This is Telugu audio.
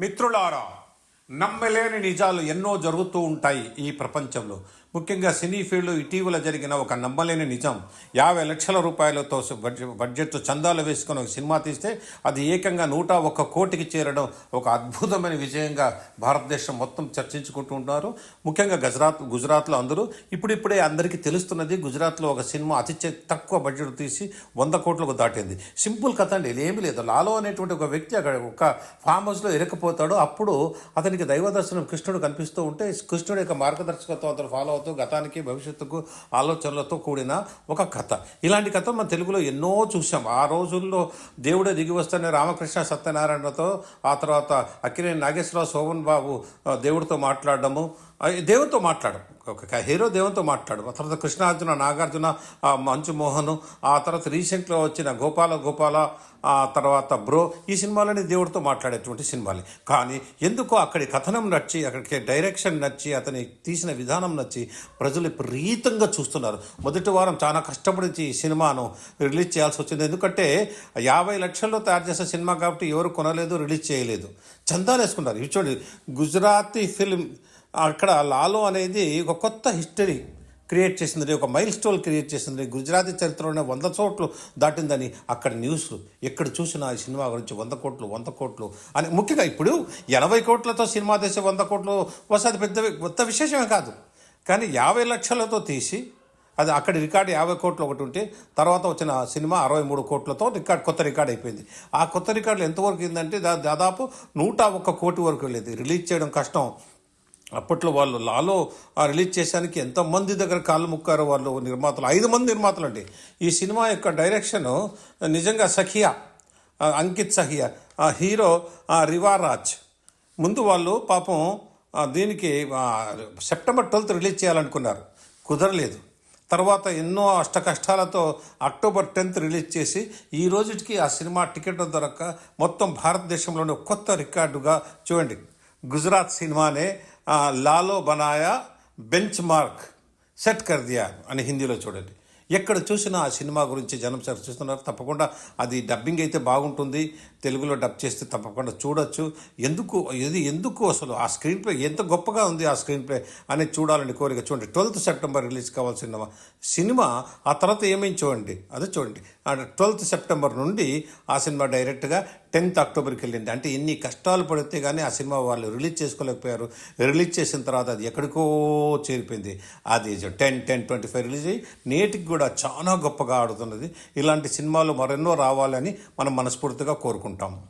మిత్రులారా నమ్మలేని నిజాలు ఎన్నో జరుగుతూ ఉంటాయి ఈ ప్రపంచంలో. ముఖ్యంగా సినీ ఫీల్డ్ ఇటీవల జరిగిన ఒక నమ్మలేని నిజం. యాభై లక్షల రూపాయలతో బడ్జెట్ చందాలు వేసుకుని ఒక సినిమా తీస్తే అది ఏకంగా నూట ఒక్క కోటికి చేరడం ఒక అద్భుతమైన విజయంగా భారతదేశం మొత్తం చర్చించుకుంటూ ఉంటారు ముఖ్యంగా గుజరాత్ గుజరాత్లో అందరూ ఇప్పుడిప్పుడే అందరికీ తెలుస్తున్నది గుజరాత్లో ఒక సినిమా అతి తక్కువ బడ్జెట్ తీసి వంద కోట్లకు దాటింది. సింపుల్ కథ అండి ఇది ఏమీ లేదు. లాలో అనేటువంటి ఒక వ్యక్తి అక్కడ ఒక ఫామ్ హౌస్లో ఇరకపోతాడు అప్పుడు అతనికి దైవ దర్శనం కృష్ణుడు కనిపిస్తూ ఉంటే కృష్ణుడి యొక్క మార్గదర్శకత్వం అతను ఫాలో అవుతూ గతానికి భవిష్యత్తుకు ఆలోచనలతో కూడిన ఒక కథ. ఇలాంటి కథ మన తెలుగులో ఎన్నో చూసాం ఆ రోజుల్లో దేవుడే దిగి వస్తేనే రామకృష్ణ సత్యనారాయణతో ఆ తర్వాత అక్కినేని నాగేశ్వరరావు శోభన్ బాబు దేవుడితో మాట్లాడడము దేవునితో మాట్లాడు ఒక హీరో దేవునితో మాట్లాడు ఆ తర్వాత కృష్ణార్జున నాగార్జున మంచు మోహన్ ఆ తర్వాత రీసెంట్లో వచ్చిన గోపాల గోపాల ఆ తర్వాత బ్రో ఈ సినిమాలని దేవుడితో మాట్లాడేటువంటి సినిమాలే. కానీ ఎందుకో అక్కడి కథనం నచ్చి అక్కడికి డైరెక్షన్ నచ్చి అతని తీసిన విధానం నచ్చి ప్రజలు విపరీతంగా చూస్తున్నారు. మొదటి వారం చాలా కష్టపడి ఈ సినిమాను రిలీజ్ చేయాల్సి వచ్చింది. ఎందుకంటే యాభై లక్షల్లో తయారు చేసిన సినిమా కాబట్టి ఎవరు కొనలేదు రిలీజ్ చేయలేదు. చందాలు వేసుకున్నారు ఇవి చూడండి. గుజరాతీ ఫిల్మ్ అక్కడ లాలో అనేది ఒక కొత్త హిస్టరీ క్రియేట్ చేసిందని ఒక మైల్ స్టోన్ క్రియేట్ చేసిందని గుజరాతీ చరిత్రలోనే వంద చోట్లు దాటిందని అక్కడ న్యూస్ ఎక్కడ చూసినా ఈ సినిమా గురించి వంద కోట్లు వంద కోట్లు అని. ముఖ్యంగా ఇప్పుడు ఎనభై కోట్లతో సినిమా తీసే వంద కోట్లు వస్తుంది పెద్ద కొత్త విశేషమే కాదు. కానీ యాభై లక్షలతో తీసి అది అక్కడ రికార్డు యాభై కోట్లు ఒకటి ఉంటే తర్వాత వచ్చిన సినిమా అరవై మూడు కోట్లతో రికార్డ్ కొత్త రికార్డ్ అయిపోయింది. ఆ కొత్త రికార్డులు ఎంతవరకు అయిందంటే దాదాపు నూట ఒక్క కోటి వరకు వెళ్ళేది. రిలీజ్ చేయడం కష్టం. అప్పట్లో వాళ్ళు లాలో ఆ రిలీజ్ చేసానికి ఎంతమంది దగ్గర కాళ్ళు ముక్కారు వాళ్ళు నిర్మాతలు? ఐదు మంది నిర్మాతలు అండి ఈ సినిమా యొక్క డైరెక్షన్ నిజంగా సఖియా అంకిత్ సహియా ఆ హీరో రివారాజ్ ముందు వాళ్ళు పాపం దీనికి సెప్టెంబర్ ట్వెల్త్ రిలీజ్ చేయాలనుకున్నారు. కుదరలేదు. తర్వాత ఎన్నో అష్ట కష్టాలతో అక్టోబర్ టెన్త్ రిలీజ్ చేసి ఈ రోజుకి ఆ సినిమా టికెట్ దొరక్క మొత్తం భారతదేశంలోనే కొత్త రికార్డుగా చూడండి. గుజరాత్ సినిమానే లాలో బనాయా బెంచ్ మార్క్ సెట్ కర్ దియా అని హిందీలో చూడండి. ఎక్కడ చూసినా ఆ సినిమా గురించి జనం చర్చిస్తున్నారు తప్పకుండా అది డబ్బింగ్ అయితే బాగుంటుంది. తెలుగులో డబ్ చేస్తే తప్పకుండా చూడొచ్చు. ఎందుకు ఇది ఎందుకు అసలు ఆ స్క్రీన్ ప్లే ఎంత గొప్పగా ఉంది ఆ స్క్రీన్ ప్లే అనేది చూడాలని కోరిక. చూడండి ట్వెల్త్ సెప్టెంబర్ రిలీజ్ కావాల్సిన సినిమా. ఆ తర్వాత ఏమేమి చూడండి? అదే చూడండి. ట్వెల్త్ సెప్టెంబర్ నుండి ఆ సినిమా డైరెక్ట్గా టెన్త్ అక్టోబర్కి వెళ్ళింది. అంటే ఎన్ని కష్టాలు పడితే కానీ ఆ సినిమా వాళ్ళు రిలీజ్ చేసుకోలేకపోయారు. రిలీజ్ చేసిన తర్వాత అది ఎక్కడికో చేరిపోయింది. అది ten ten twenty five release అయ్యి నేటికి కూడా చాలా గొప్పగా ఆడుతున్నది. ఇలాంటి సినిమాలు మరెన్నో రావాలని మనం మనస్ఫూర్తిగా కోరుకుంటాం.